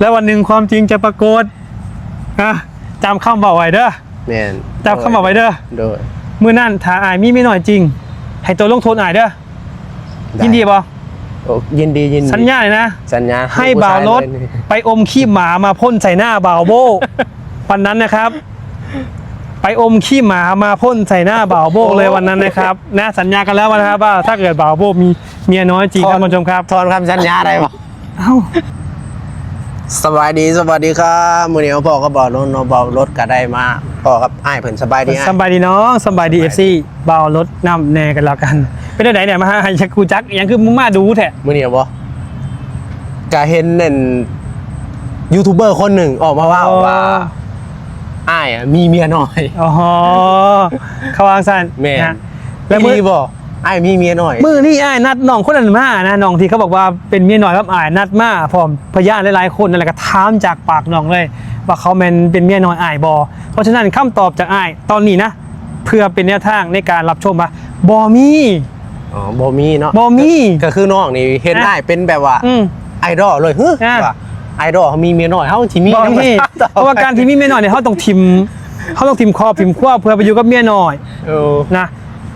แล้ววันหนึ่งความจริงจะปรากฏอะจำคำบอกไว้เด้อแม่นจำคำบอกไว้เด้อโดยมือนั่นถ้าอายมีไม่หน่อยจริง ให้ตัวลงโทษอายเด้อได้ยินดีบ่โอ้ยินดียินดีสัญญาเลยนะ สัญญาให้บ่าวรถผู้ชยเลยไปอมขี้หมามาพ่นใส่หน้าบ่าวโบวันนั้นนะครับ ไปอมขี้หมามาพ่นใส่หน้าบ่าวโบเลยวันนั้นนะครับนะสัญญากันแล้วนะครับว่าถ้าเกิดบ่าวโบมีเมียน้อยจริงครับคุณผู้ชมครับถอนคำสัญญาได้บ่เอ้า สบายดีสวัสดีครับมื้อนี้พ่อก็บอกน้องน้องบอกรถก็ได้มาพ่อกับอ้ายเพิ่นสบายดีอ้ายสบายดีน้องสบายดีเอฟซีบ่าวรถนำแน่กันแล้วกันเป็นได้ไหนเนี่ยมาให้ชักกูจักอยังคือมึงมาดูแท้มื้อนี้บ่ก็เห็นนั่นยูทูบเบอร์คนหนึ่งออกมาว่าว่าอ้ายอะมีเมียน้อยอ๋อเขาวางสันแม่นนะแล้วอีมือหลีบ่อ้ายมีเมียน้อยมือนี่อ้ายนัดน้องคนนั้นมานะน้องที่เขาบอกว่าเป็นเมียน้อยครับอ้ายนัดมาพร้อมพยานหลายๆคนนั่นแหละก็ถามจากปากน้องเลย ว่าเขาแมนเป็นเมียน้อยอ้ายบอเพราะฉะนั้นคำตอบจากอ้ายตอนนี้นะ เพื่อเป็นแนวทางในการรับชมว่าบอมีอ๋อบ่มีเนาะบ่มีก็คือน้องนี่เห็นอะอ้ายเป็นแบบว่าอืมไอดอลเลยเฮ้ยอะว่าไอดอลเขามีเมียน้อยเขาที่มีบอธรรมีชติต่อเพราะว่าการที่มีเมียน้อยเนี่ยเขาต้องทิมเขาต้องทิมคอทิมขั้วเพื่อไปอยู่กับเมียน้อยเออนะ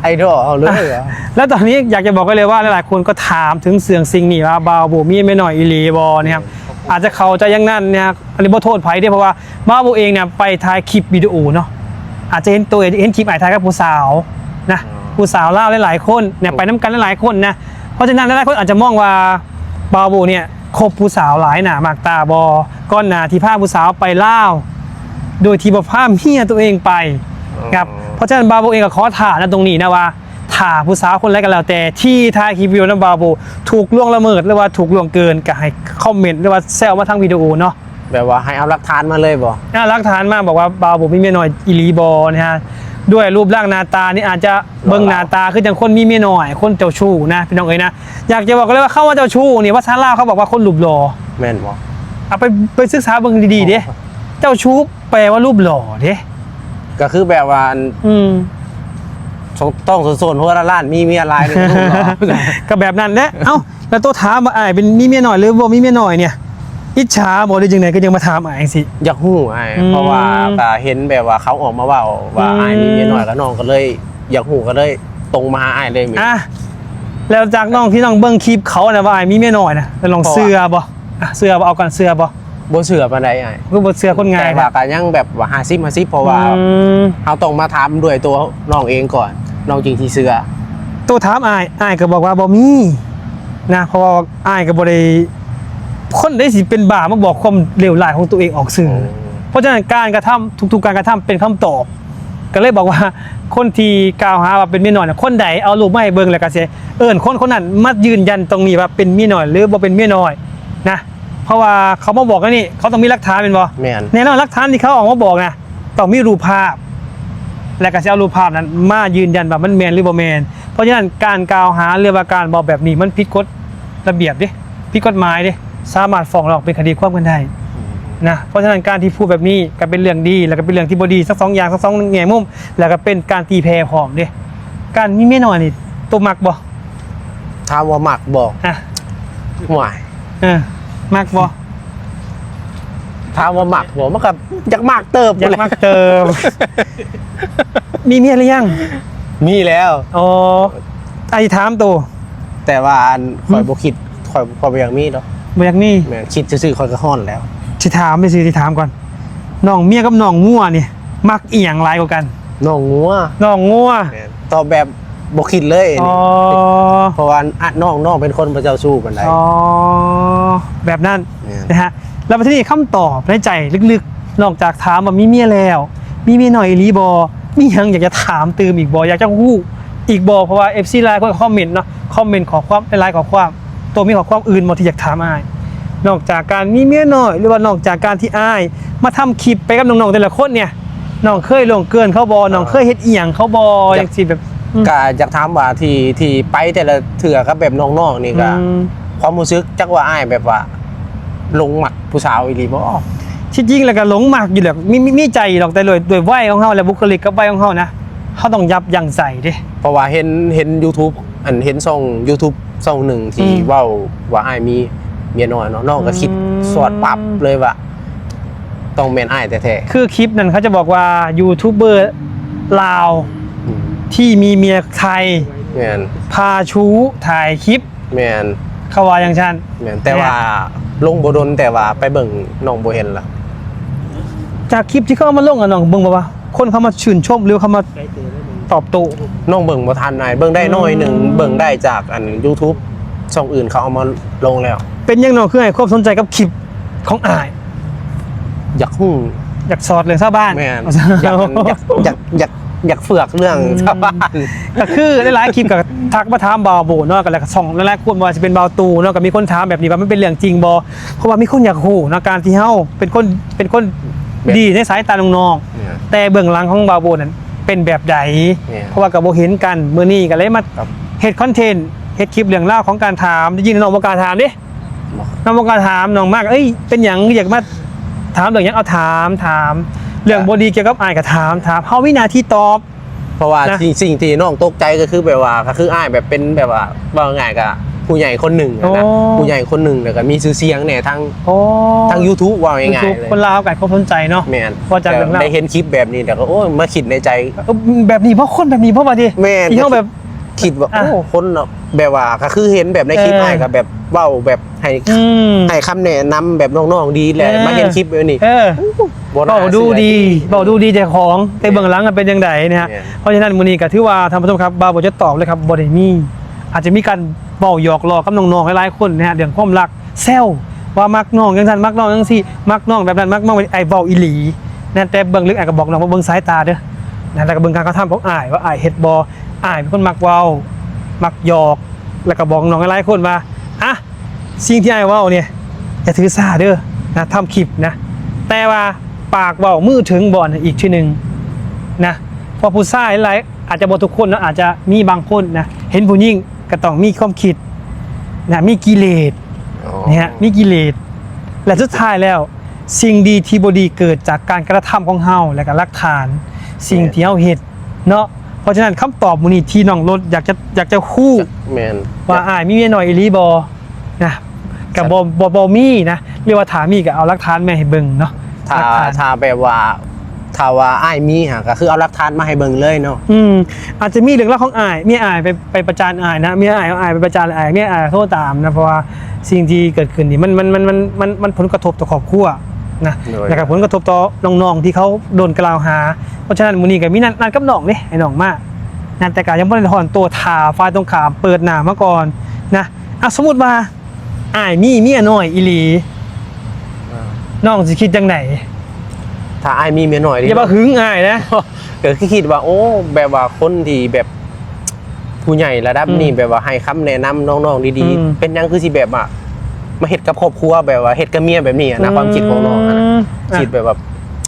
ไอดอลเอาเลยเหรอแล้วตอนนี้อยากจะบอกกันเลยว่าหลายๆคนก็ถามถึงเสียงซิงนี่ว่าบาวโบมีไม่หน่อยอีหลีบอนะครับอาจจะเขาใจยังนั่นนะครับอันนี้บ่โทษไผด้วยเพราะว่าบาวโบเองเนี่ยไปถ่ายคลิปวิดีโอเนาะอาจจะเห็นตัวเองเห็นคลิปไอ้ถ่ายกับผู้สาวนะผู้สาวเล่าวหลายๆคนเนี่ยไปน้ำกันหลายๆคนนะเพราะฉะนั้นหลายๆคนอาจจะมองว่าบาวโบเนี่ยคบผู้สาวหลายหนามากตาบอก้อนหนาที่พาผู้สาวไปเล่าวโดยที่บ่พาเมียตัวเองไปครับ เพราะฉะนั้นบาโบเองก็ขอถามนะตรงนี้นะว่าถ่าผู้สาวคนแรกกันแล้วแต่ที่ถ่ายคลิปวิดีโอนะบาโบถูกล่วงละเมิดหรือว่าถูกล่วงเกินก็ให้คอมเมนต์หรือว่าแซวมาทางวิดีโอเนาะแบบว่าให้เอาหลักฐานมาเลยบ่น่ารักฐานมากบอกว่าบาโบมีเมียน้อยอีหลีบอนะฮะด้วยรูปร่างหน้าตานี่อาจจะเบิ่งหน้าตาคือจังคนมีเมียน้อย คนเจ้าชู้นะพี่น้องเอ้ยนะอยากจะบอกเลยว่าเข้าว่าเจ้าชู้นี่ว่าซาร่าเขาบอกว่าคนรูปหล่อแม่นบ่เอาไปไปศึกษาเบิ่งดีๆเด้เจ้าชู้แปลว่ารูปหล่อเด้ ก็คือแบบว่าอืมต้องโซนๆเพราะว่าล้านมีเมียหลายหนึงลูกเหรอ ก็แบบนั้นแหละเอ้าแล้วตัวถามมาอ้ายเป็นมีเมียหน่อยหรือบ่มีเมียหน่อยเนี่ยอิจฉาบ่ได้จังไดก็ยังมาถามอ้ายสิอยากฮู้ไอ้อืมเพราะว่าก็เห็นแบบว่าเขาออกมาเว่าว่าอืมอ้ายมีเมียน้อยแล้วน้องก็เลย อยากฮู้ก็เลยตรงมาหาอ้ายเลยมีอะแล้วจากน้องที่น้องเบิ่งคลิปเขาน่ะว่าอ้ายมีเมียหน่อยนะแล้วลองเพราะว่าเสื้อบ่อะเสื้อบ่เอากันเสื้อบ่ บ่เชื่อปานใดอ้ายคือบ่เสื้อคนง่ายแต่คว่ารับก็ยังแบบว่า50 50เพราะว่าอืมเขาต้องมาถามด้วยตัวน้องเองก่อนน้องจริงที่เชื่อตัวถามอ้ายอ้ายก็บอกว่าบ่มีนะเพราะว่าอ้ายก็บ่ได้คนได้สิเป็นบ้ามาบอกความเลวร้ายของตัวเองออกสื่อ เพราะฉะนั้นการกระทำทุกๆการกระทำเป็นคำตอบ ก็เลยบอกว่า คนที่กล่าวหาว่าเป็นเมียน้อยน่ะคนใดเอารูปมาให้เบิ่งแล้วก็สิเอิ้นคนคนนั้นมายืนยันตรงนี้ว่าเป็นเมียน้อยหรือบ่เป็นเมียน้อยนะ เพราะว่าเขามาบอกกันนี่ เขาต้องมีหลักฐานเป็นบ่แม่น แน่นอนหลักฐานที่เขาออกมาบอกนะต้องมีรูปภาพ และก็จะเอารูปภาพนั้น มายืนยันว่ามันแมนหรือบ่แมนเพราะฉะนั้นการกล่าวหาเรื่องว่าการบอกแบบนี้มันผิดกฎระเบียบดิผิดกฎหมายดิสามารถฟ้องร้องเป็นคดีความกันได้ นะเพราะฉะนั้นการที่พูดแบบนี้ก็เป็นเรื่องดี แล้วก็เป็นเรื่องที่บดีสักสองอย่างสักสองแง่มุม แล้วก็เป็นการตีแพร่พร้อมเด้การมีเมียน้อยนี่ตัวมักบ่ถามว่ามักบอกอะห่วยเออ มักบ่ถามว่ามักบอกมันก็อยากมักเติบอยากแหละมักเติม มีเมียหรือยังมีแล้ว อ๋อไอ้ถามตัวแต่ว่าอันคอยบ่คิดคอยคอยบ่อยากมีดอกบ่อยากมีแม่นคิดซื่อๆคอยก็ฮ้อนแล้วสิถามไปสิสิถามก่อนน้องเมียกับน้องงัวนี่ มักอีหยังหลายกว่ากันน้องงัวน้องงัวแม่นตอบแบบ บ่คิดเลยอ๋อเพราะว่าอะน้องน้องเป็นคนพระเจ้าสู้ปานใดอ๋อแบบนั้นเนี่ยนะฮะแล้วมาที่นี่คำตอบในใจลึกๆ นอกจากถามว่ามีเมียแล้ว มีเมียหน่อยอีหลีบอมีหยังอยากจะถามเติมอีกบออยากจะฮู้อีกบอเพราะว่า FC ไลน์ก็คอมเมนต์เนาะคอมเมนต์ขอความไลน์ขอความ ตัวมีขอความอื่นหมดที่อยากถามอาย นอกจากการมีเมียน้อย หรือว่านอกจากการที่อาย มาทำคลิปไปกับน้องๆแต่ละคนเนี่ยน้องเคยลงเกินเขาบอน้องเคยเฮ็ดอีหยังเขาบออย่างสิแบบอืม ก็อยากถามว่าที่ที่ไปแต่ละเถื่อก็แบบน้องๆนี่ก็อืมความรู้สึกจักว่าอ้ายแบบว่าหลงหมักผู้สาวอีหลีบ่ที่จริงแล้วก็หลงมากอยู่แหละมีมีมีใจหรอกแต่เลยด้วยวัยของเขาและบุคลิกกับวัยของเขานะเขาต้องยับยั้งใส่ดิเพราะว่าเห็นเห็น YouTube อันเห็นช่อง YouTube ช่องหนึ่งที่อืมเว้าว่าอ้ายมีเมียน้อยเนาะน้องก็คิดอืมสอดปั๊บเลยว่าต้องแม่นอ้ายแท้คือคลิปนั้นเขาจะบอกว่ายูทูบเบอร์ลาวๆอืม ที่มีเมียไทย แม่นพาชู้ถ่ายคลิปแม่นเขาว่าอย่างฉันแม่นแต่ว่าลงบ่ดนแต่ว่าไปเบิ่งน้องบ่เห็นล่ะ จากคลิปที่เขาเอามาลงอะน้องเบิ่งบ่ว่าคนเขามาชื่นชมหรือเขามาตอบโต้น้องเบิ่งบ่ทันอ้ายเบิ่งได้น้อยหนึงเบิ่งได้จากอัน YouTube ช่องอื่นเขาเอามาลงแล้ว เป็นยังน้องคือให้ความสนใจกับคลิปของอาย อยากฮู้อยากสอดเรื่องชาวบ้านแม่นอยากอยากอยากอยาก อยากเฟือกเรื่องชาวบ้านก็คือหลายๆคลิปกับทักมาถามบาวโบเนาะกันแล้วก็ส่องหลายๆคนว่าจะเป็นบาวตูเนาะก็มีคนถามแบบนี้ว่ามันเป็นเรื่องจริงบ่เพราะว่ามีคนอยากรู้เนาะการที่เฮาเป็นคนเป็นคนแบบดีในสายตาน้องเนี่ยๆแต่เบื้องหลังของบาวโบนั้นเป็นแบบใดเนี่ยเพราะว่ากับโบเห็นกันมื้อนี้ก็เลยมาครับเฮ็ดคอนเทนต์เฮ็ดคลิปเรื่องเล่าวของการถามได้ยินน้องบ่กล้าถามเด้น้องบ่กล้าถามน้องมากเอ้ยเป็นหยังอยากมาถามเรื่องหยังเอาถามถาม เรื่องบ่ดีเกี่ยวกับอายก็ถามถามเฮาวินาทีตอบ เพราะว่านะ สิ่งสิ่งที่น้องตกใจก็คือแบบว่าก็คืออ้ายแบบเป็นแบบว่าว่าง่ายกับผู้ใหญ่คนหนึ่งอะนะผู้ใหญ่คนหนึ่งแล้วก็มีชื่อเสียงเนี่ยทั้งโอ้ทั้ง YouTube ว่าง่ายๆ YouTube เลยคนลาวกันเขาสนใจเนาะ แม่นพอจากเรื่องราว ได้เห็นคลิปแบบนี้แต่ก็โอ้ยมาคิดในใจ เออแบบนี้เพราะคนแบบนี้เพราะว่าดิแม่น ที่เขาแบบ คิดว่าอะโอ้คนเนาะแบบว่าก็คือเห็นแบบในคลิปเอออ้ายก็แบบเว้าแบบให้อืมให้คำแนะนำแบบน้องๆดีแหละเออมาเห็นคลิปแบบนี้เออบ่น่เบาดูเชื่อดีเบาดูดีใจของแต่เบื้องหลังมันเป็นยังไงนะฮะเนี่ยเพราะฉะนั้นมื้อนี้ก็ถือว่าทางผู้ชมครับบาวบ่จะตอบเลยครับบ่ได้มีอาจจะมีการเว้าหยอกล้อกับน้องๆหลายๆคนนะฮะเรื่องความรักแซวว่ามักน้องจังซั่นมักน้องจังซี่มักน้องแบบนั้นมักน้องไอ้เว้าอีหลีนั่นแต่เบื้องลึกอายก็บอกน้องว่าเบิ่งสายตาเด้อนะแล้วก็เบิ่งการกระทำของอายว่าอายเฮ็ดบ่อายเป็นคนมักเว้า มักหยอก แล้วก็บอกน้องหลายๆคนว่าอะสิ่งที่อายเว้าเนี่ยอย่าถือสาเด้อนะทำคลิปนะ แต่ว่าปากเว้ามือถึงบ่อนอีกทีหนึ่งนะเพอผู้ชายหลายอาจจะบ่ทุกคนนะอาจจะมีบางคนนะเห็นผู้หญิงก็ต้องมีความคิดนะมีกิเลสอ๋อนะฮะมีกิเลสและสุดท้ายแล้วสิ่งดีที่บ่ดีเกิดจากการกระทำของเฮาและก็หลักฐาน สิ่งที่เฮาเฮ็ดเนาะเพ ราะฉะนั้นคำตอบมื้อนี้ที่น้องรถอยากจะอยากจะคู่แม่นว่าอายมีเมียหน่อยอีหลีบอนะกับบอบอบอมีนะเรียกว่าถามีกับเอาหลักฐานมาให้เบิ่งเนาะถ้าหลักฐานถ้าแบบว่าถ้าว่าอ้ายมีหะก็คือเอาหลักฐานมาให้เบิ่งเลยเนาะอืมอาจจะมีเรื่องเล่าวของอายเมียอายไปไปประจานอายนะเมียอายเอาอายไปประจานอายเมียอายโทษตามนะเพราะว่าสิ่งที่เกิดขึ้นนี่มันมันมันมันมันมันผลกระทบต่อครอบครัว นะโดยแล้วก็ผลกระทบต่อน้องๆที่เขาโดนกล่าวหา เพราะฉะนั้นมูนี่กับมีนัดนัดกับน้องนี่ไอ้น้องมากนั่นแต่การยังไม่ได้ถอนตัวทาฝ่ายตรงขามเปิดหน้ามาก่อนนะอะสมมติว่าอายมีเมียน้อยอีหลีน้องสิคิดจังไหนถ้าอ้ายมีเมียน้อยดิอย่ามาหึงอายนะก็คือคิดว่า โอ้ แบบว่าคนที่แบบผู้ใหญ่ระดับนี้อืมแบบว่าให้คำแนะนำน้องๆดีอืมๆเป็นหยังคือสิแบบอะ มาเฮ็ดกับครอบครัวแบบว่าเฮ็ดกับเมียแบบนี้อะนะความคิดของน้องอะนะมคิดแบบว่า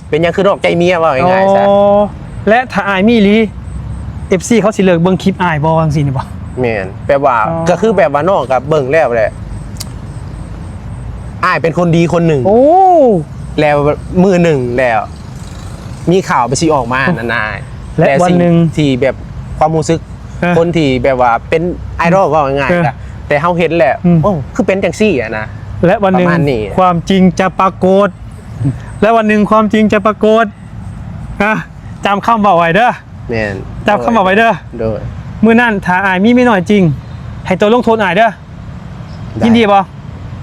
เป็นหยังคือนอกใจเมียว่าง่ายๆซะอ๋อและถ้าอายมีอีหลี FC เขาสิเลิกเบิ่งคลิปอายบ่จังซี่นี่บ่ แม่นแบบว่าอ๋อ ก็คือแบบว่าน้องกับเบิ่งแล้วแหละอ้ายเป็นคนดีคนหนึ่ง โอ้แล้วมือหนึ่งแล้ว มีข่าวไปสิออกมานานาและแต่วันสิ่หนึ่งที่แบบความรู้สึก เออคนที่แบบว่าเป็นไอดอลว่าง่ายเออๆอะ แต่เฮาเห็นแหละอืม โอ้คือเป็นจังซี่อะนะ และวันหนึ่งประมาณนี้ ความจริงจะปรากฏ และวันหนึ่งความจริงจะปรากฏนะจำคำบอกไว้เด้อแม่นจำคำบอกไว้เด้อโดยมื้อนั้นถ้าอายมีไม่น้อยจริง ให้ตัวลงโทษอายเด้อไยินดีบ่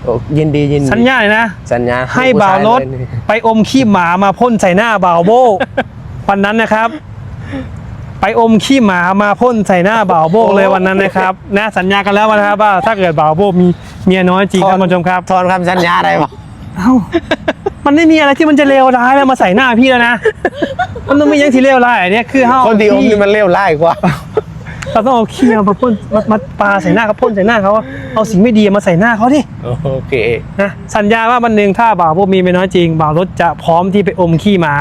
โอ้ยินดียินดีสัญญาเลยนะ สัญญาให้บ่าวรถผู้ชายเลยไปอมขี้หมามาพ่นใส่หน้าบ่าวโบ วันนั้นนะครับ ไปอมขี้หมามาพ่นใส่หน้าบ่าวโบเลยวันนั้นนะครับนะสัญญากันแล้วนะครับว่าถ้าเกิดบ่าวโบมีเมียน้อยจริงครับคุณผู้ชมครับถอนคำสัญญาได้ปะเอ้ามันไม่มีอะไรที่มันจะเลวร้ายแล้วมาใส่หน้าพี่แล้วนะ มันต้องมีอย่างที่เลวร้ายอันเนี้ยคือเฮาคนที่อมพี่นี่มันเลวร้ายกว่า เราต้องเอาขี้มาพ่นมามาปาใส่หน้าเขาพ่นใส่หน้าเขาเอาสิ่งไม่ดีมาใส่หน้าเขาดิโอเคนะสัญญาว่าวันหนึ่งถ้าบ่าวโบมีไม่น้อยจริงบ่าวรถจะพร้อมที่ไปอมขี้หมา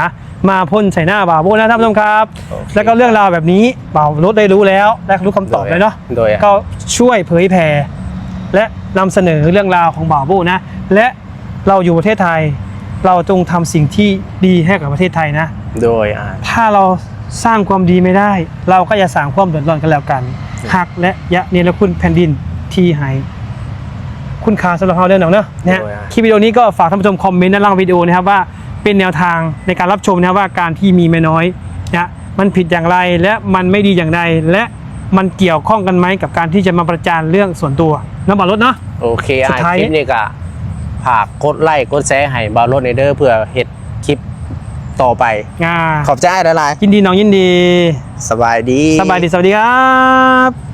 มาพ่นใส่หน้าบ่าวโบนะท่านผู้ชมครับโอเคแล้วก็เรื่องราวแบบนี้บ่าวรถได้รู้แล้วและรู้คำตอบเลยเนาะโดยอะก็ช่วยเผยแผ่และนำเสนอเรื่องราวของบ่าวโบนะ และเราอยู่ประเทศไทย เราจงทำสิ่งที่ดีให้กับประเทศไทยนะ โดยอ่าถ้าเรา สร้างความดีไม่ได้ เราก็อย่าสร้างความเดือดร้อนกันแล้วกันหักและยะเนรคุณแผ่นดินที่ให้คคุณค่าสำหรับเราเด้อน้องเนอะนะฮะโอ้ยอะคลิปวิดีโอนี้ก็ฝากท่านผู้ชมคอมเมนต์ด้านล่างวิดีโอนะครับว่าเป็นแนวทางในการรับชมนะครับว่าการที่มีไม่น้อยนะมันผิดอย่างไรและมันไม่ดีอย่างไรและมันเกี่ยวข้องกันไหมกับการที่จะมาประจานเรื่องส่วนตัวน้ำบอลรถเนาะโอเคสุอะดท้ายคลิปนี้ก็ฝากกดไลค์กดแชร์ให้บาวรถในเด้อเพื่อเฮ็ดคลิป ต่อไปอ่าขอบใจหลายยินดีน้องยินดี ๆสบายดี สบายดีสวัสดีครับ